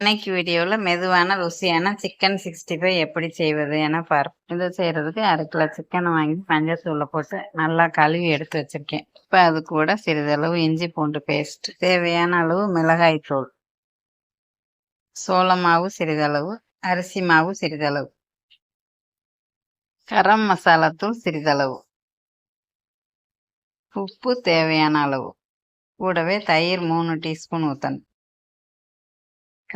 இன்னைக்கு வீடியோவில் மெதுவான ருசியான சிக்கன் சிக்ஸ்டி ஃபைவ் எப்படி செய்வது என பார்ப்போம். இது செய்கிறதுக்கு அரை கிலோ சிக்கனை வாங்கி மஞ்சத்தூளை போட்டு நல்லா கழுவி எடுத்து வச்சுருக்கேன். இப்போ அது கூட சிறிதளவு இஞ்சி பூண்டு பேஸ்ட் தேவையான அளவு மிளகாய் தூள் சோள மாவு சிறிதளவு அரிசி மாவு சிறிதளவு கரம் மசாலா தூள் சிறிதளவு உப்பு தேவையான அளவு கூடவே தயிர் மூணு டீஸ்பூன் ஊற்றணும்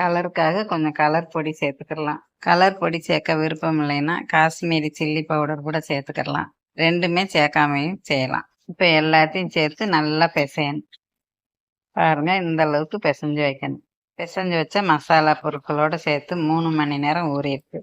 கலருக்காக கொஞ்சம் கலர் பொடி சேர்த்துக்கலாம். கலர் பொடி சேர்க்க விருப்பம் இல்லைன்னா காஷ்மீரி சில்லி பவுடர் கூட சேர்த்துக்கலாம். ரெண்டுமே சேர்க்காமையும் செய்யலாம். இப்போ எல்லாத்தையும் சேர்த்து நல்லா பிசையணும். பாருங்க இந்த அளவுக்கு பிசைஞ்சு வைக்கணும். பிசைஞ்சு வச்ச மசாலா பொருட்களோட சேர்த்து மூணு மணி நேரம் ஊறியிருக்கு.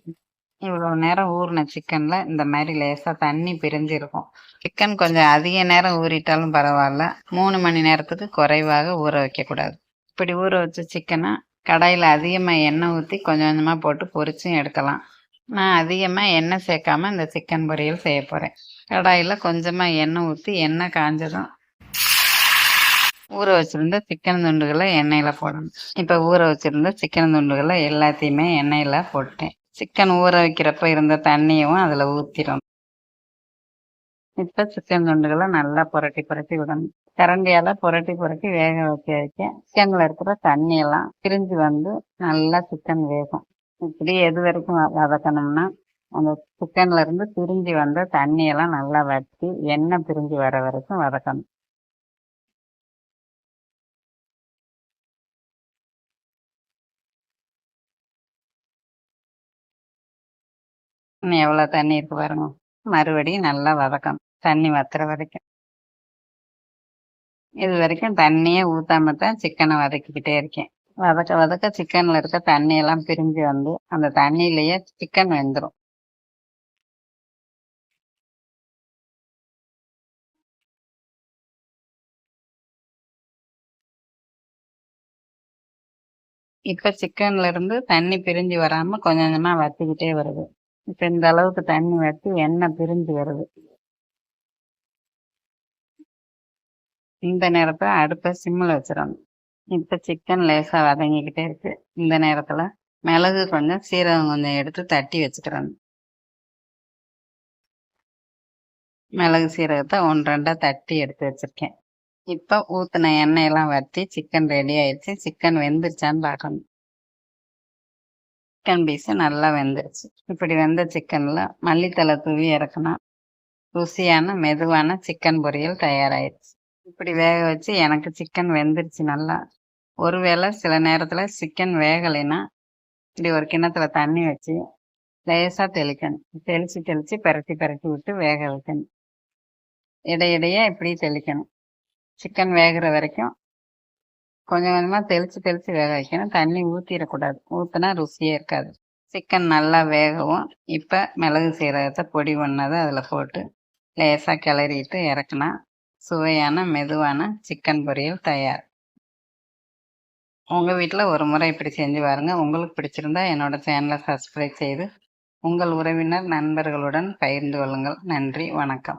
இவ்வளோ நேரம் ஊறின சிக்கனில் இந்த மாதிரி லேசாக தண்ணி பிரிஞ்சிருக்கும் சிக்கன் கொஞ்சம் அதிக நேரம் ஊறிட்டாலும் பரவாயில்ல. மூணு மணி நேரத்துக்கு குறைவாக ஊற வைக்கக்கூடாது. இப்படி ஊற வச்ச சிக்கனை கடாயில் அதிகமாக எண்ணெய் ஊற்றி கொஞ்சம் கொஞ்சமாக போட்டு பொரிச்சும் எடுக்கலாம். நான் அதிகமாக எண்ணெய் சேர்க்காம இந்த சிக்கன் பொரியல் செய்ய போகிறேன் கடாயில் கொஞ்சமாக எண்ணெய் ஊற்றி எண்ணெய் காஞ்சதும் ஊற வச்சுருந்த சிக்கன் துண்டுகளை எண்ணெயில் போடணும். இப்போ ஊற வச்சுருந்த சிக்கன் துண்டுகளை எல்லாத்தையுமே எண்ணெயில் போட்டேன் சிக்கன் ஊற வைக்கிறப்ப இருந்த தண்ணியும் அதில் ஊற்றிடும் இப்போ சிக்கன் துண்டுகளை நல்லா புரட்டி புரட்டி விடணும். கரண்டியால புரட்டி புரட்டி வேக வைக்க வைக்க சிக்கன்ல இருக்கிற தண்ணியெல்லாம் பிரிஞ்சு வந்து நல்லா சிக்கன் வேகும். இப்படி எது வரைக்கும் வதக்கணும்னா அந்த சிக்கன்ல இருந்து பிரிஞ்சு வந்த தண்ணியெல்லாம் நல்லா வச்சு எண்ணெய் பிரிஞ்சு வர வரைக்கும் வதக்கணும். இன்னும் எவ்வளோ தண்ணி இருக்கு பாருங்க. மறுபடியும் நல்லா வதக்கணும். தண்ணி வத்துற வரைக்கும். இது வரைக்கும் தண்ணியே ஊத்தாம தான் சிக்கனை வதக்கிக்கிட்டே இருக்கேன். வதக்க வதக்க சிக்கன்ல இருக்க தண்ணி எல்லாம் பிரிஞ்சு வந்து அந்த தண்ணியிலேயே சிக்கன் வெந்துடும் இப்ப சிக்கன்ல இருந்து தண்ணி பிரிஞ்சு வராம கொஞ்சம் கொஞ்சமா வத்திக்கிட்டே வருது. இப்ப இந்த அளவுக்கு தண்ணி வத்தி எண்ணெய் பிரிஞ்சு வருது. இந்த நேரத்தை அடுப்பை சிம்மில் வச்சிடணும். இப்போ சிக்கன் லேசாக வதங்கிக்கிட்டே இருக்கு. இந்த நேரத்தில் மிளகு கொஞ்சம் சீரகம் கொஞ்சம் எடுத்து தட்டி வச்சுக்கிறேன் மிளகு சீரகத்தை ஒன்று ரெண்டாக தட்டி எடுத்து வச்சுருக்கேன். இப்போ ஊற்றின எண்ணெயெல்லாம் வற்றி சிக்கன் ரெடி ஆயிடுச்சு. சிக்கன் வெந்துருச்சான்னு பார்க்கணும். சிக்கன் பீஸு நல்லா வெந்துருச்சு. இப்படி வெந்த சிக்கனில் மல்லித்தலை தூவி இறக்கணும் ருசியான மெதுவான சிக்கன் பொரியல் தயாராகிடுச்சு இப்படி வேக வச்சு எனக்கு சிக்கன் வெந்துருச்சு நல்லா. ஒருவேளை சில நேரத்தில் சிக்கன் வேகலைன்னா இப்படி ஒரு கிண்ணத்தில் தண்ணி வச்சு லேசாக தெளிக்கணும். தெளித்து தெளித்து பெரட்டி பெரட்டி விட்டு வேக வைக்கணும். இடையிடையே இப்படி தெளிக்கணும். சிக்கன் வேகிற வரைக்கும் கொஞ்சம் கொஞ்சமாக தெளித்து தெளித்து வேக வைக்கணும். தண்ணி ஊற்றிடக்கூடாது ஊற்றினா ருசியே இருக்காது. சிக்கன் நல்லா வேகவும் இப்போ மிளகு சீரகத்தை பொடி பண்ணதை அதில் போட்டு லேசாக கிளறிட்டு இறக்குனா சுவையான மெதுவான சிக்கன் பொரியல் தயார். உங்கள் வீட்டில் ஒரு முறை இப்படி செஞ்சு பாருங்கள் உங்களுக்கு பிடிச்சிருந்தா என்னோட சேனலை சப்ஸ்கிரைப் செய்து உங்கள் உறவினர் நண்பர்களுடன் பகிர்ந்து கொள்ளுங்கள். நன்றி வணக்கம்.